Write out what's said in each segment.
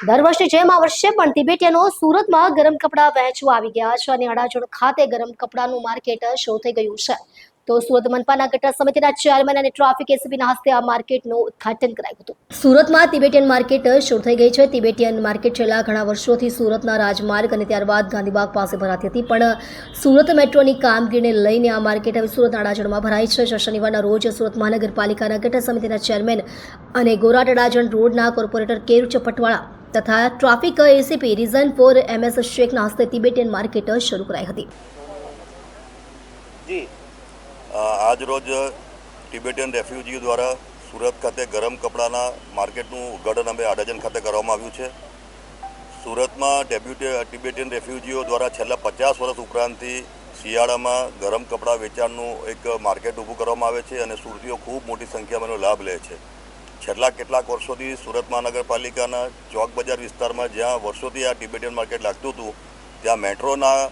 દર વર્ષની જેમ આ વર્ષે પણ તિબેટીયનો સુરતમાં ગરમ કપડાં વહેંચવા આવી ગયા છે અને અડાજણ ખાતે ગરમ કપડાનું માર્કેટ શરૂ થઈ ગયું છે. તો સુરત મનપાના ગટર સમિતિના ચેરમેન અને ટ્રાફિક એસીપીના હસ્તે આ માર્કેટનું ઉદ્ઘાટન કરાયું હતું. સુરતમાં તિબેટીયન માર્કેટ શરૂ થઈ ગઈ છે. તિબેટીયન માર્કેટ છેલ્લા ઘણા વર્ષોથી સુરતના રાજમાર્ગ અને ત્યારબાદ ગાંધીબાગ પાસે ભરાતી હતી, પણ સુરત મેટ્રોની કામગીરીને લઈને આ માર્કેટ હવે સુરતના અડાજણમાં ભરાઈ છે. શનિવારના રોજ સુરત મહાનગરપાલિકાના ગટર સમિતિના ચેરમેન અને ગોરાટ અડાજણ રોડના કોર્પોરેટર કેરુચ પટવાળા તથા traffic ACP region four M S શેખના હસ્તે તિબેટિયન માર્કેટ શરૂ કરાઈ હતી. જી અ, આજ રોજ ટિબેટિયન રેફ્યુજી દ્વારા સુરત ખાતે ગરમ કપડાના માર્કેટનું ઉદ્ઘાટન અમે આડાજન ખાતે કરવામાં આવ્યું છે. સુરતમાં ડેબ્યુટી ટિબેટિયન રેફ્યુજીઓ દ્વારા છેલ્લા પચાસ વર્ષ ઉપરાંતથી શિયાળામાં ગરમ કપડાં વેચાણનું એક માર્કેટ ઊભું કરવામાં આવે છે અને સુરતીઓ ખૂબ મોટી સંખ્યામાં એનો લાભ લે છે. છેલ્લા કેટલાક વર્ષોથી સુરત મહાનગરપાલિકાના ચોક બજાર વિસ્તારમાં જ્યાં વર્ષોથી આ ટિબેટિયન માર્કેટ લાગતું હતું, ત્યાં મેટ્રોના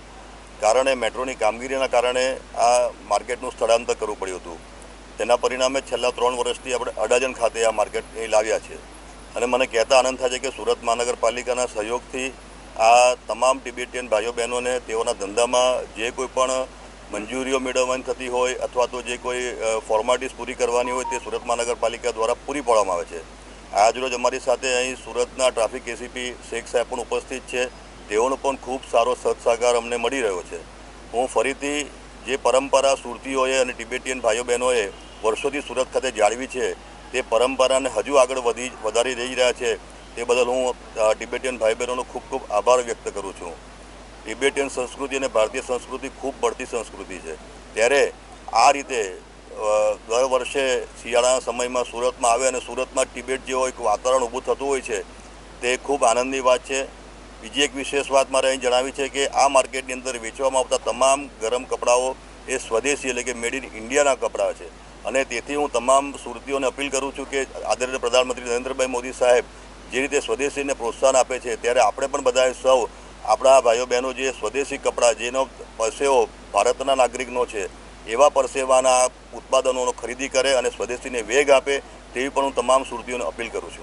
કારણે, મેટ્રોની કામગીરીના કારણે આ માર્કેટનું સ્થળાંતર કરવું પડ્યું હતું. તેના પરિણામે છેલ્લા ત્રણ વર્ષથી આપણે અડાજણ ખાતે આ માર્કેટ એ લાવ્યા છે. અને મને કહેતા આનંદ થાય છે કે સુરત મહાનગરપાલિકાના સહયોગથી આ તમામ ટિબેટિયન ભાઈઓ બહેનોને તેઓના ધંધામાં જે કોઈ પણ મંજૂરીઓ મેળવવાની થતી હોય અથવા તો જે કોઈ ફોર્માલિટીઝ પૂરી કરવાની હોય તે સુરત મહાનગરપાલિકા દ્વારા પૂરી પાડવામાં આવે છે. આજરોજ અમારી સાથે અહીં સુરતના ટ્રાફિક એસીપી શેખ સાહેબ પણ ઉપસ્થિત છે. તેઓનો પણ ખૂબ સારો સહકાર અમને મળી રહ્યો છે. હું ફરીથી જે પરંપરા સુરતીઓએ અને ટિબેટિયન ભાઈઓ બહેનોએ વર્ષોથી સુરત ખાતે જાળવી છે, તે પરંપરાને હજુ આગળ વધી, વધારી રહી રહ્યા છે. તે બદલ હું ટિબેટિયન ભાઈ બહેનોનો ખૂબ ખૂબ આભાર વ્યક્ત કરું છું. ટિબેટિયન સંસ્કૃતિ અને ભારતીય સંસ્કૃતિ ખૂબ બઢતી સંસ્કૃતિ છે. ત્યારે આ રીતે દર વર્ષે શિયાળાના સમયમાં સુરતમાં આવે અને સુરતમાં ટિબેટ જેવો એક વાતાવરણ ઊભું થતું હોય છે, તે ખૂબ આનંદની વાત છે. બીજી એક વિશેષ વાત મારે અહીં જણાવી છે કે આ માર્કેટની અંદર વેચવામાં આવતા તમામ ગરમ કપડાઓ એ સ્વદેશી એટલે કે મેડ ઇન ઇન્ડિયાના કપડાં છે. અને તેથી હું તમામ સુરતીઓને અપીલ કરું છું કે આદરણીય પ્રધાનમંત્રી નરેન્દ્રભાઈ મોદી સાહેબ જે રીતે સ્વદેશીને પ્રોત્સાહન આપે છે, ત્યારે આપણે પણ બધાએ સૌ આપણા ભાઈઓ બહેનો જે સ્વદેશી કપડાં, જેનો પરસેવો ભારતના નાગરિકનો છે, એવા પરસેવાના ઉત્પાદનોનો ખરીદી કરે અને સ્વદેશીને વેગ આપે, તેવી પણ હું તમામ સુરતીઓને અપીલ કરું છું.